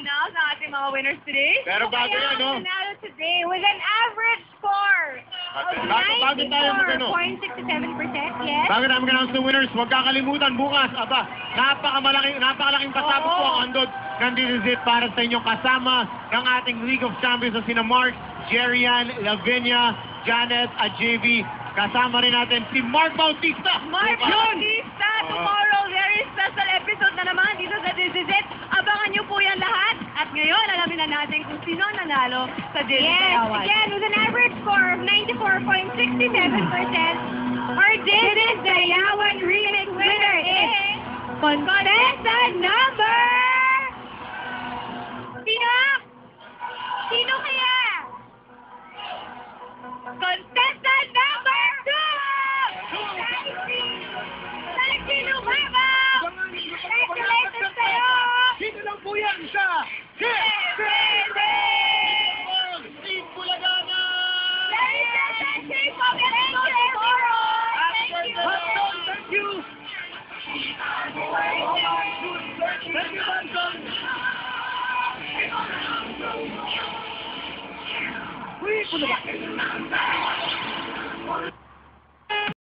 nanalo sa ating mga winners today. Pero bago yan, no? nanalo today with an average score of Bago- bago tayo mag-ano. 94.67%, yes. Bago namin announce the winners, huwag kakalimutan bukas, aba, napakamalaking, napakalaking pasabot Oo. po ang handog ng Dizit para sa inyong kasama ng ating League of Champions na sina Mark, Jerian, Lavinia, Janet, at JV. Kasama rin natin si Mark Bautista. Mark Bukas. Bautista, tomorrow, very special episode na naman dito sa This Is It. Na natin kung sino nanalo sa Is Yes, Award. again, with an average score of 94.67%, our This is the Yawan Remix winner is contestant number... Sino? Sino kaya? Please, for the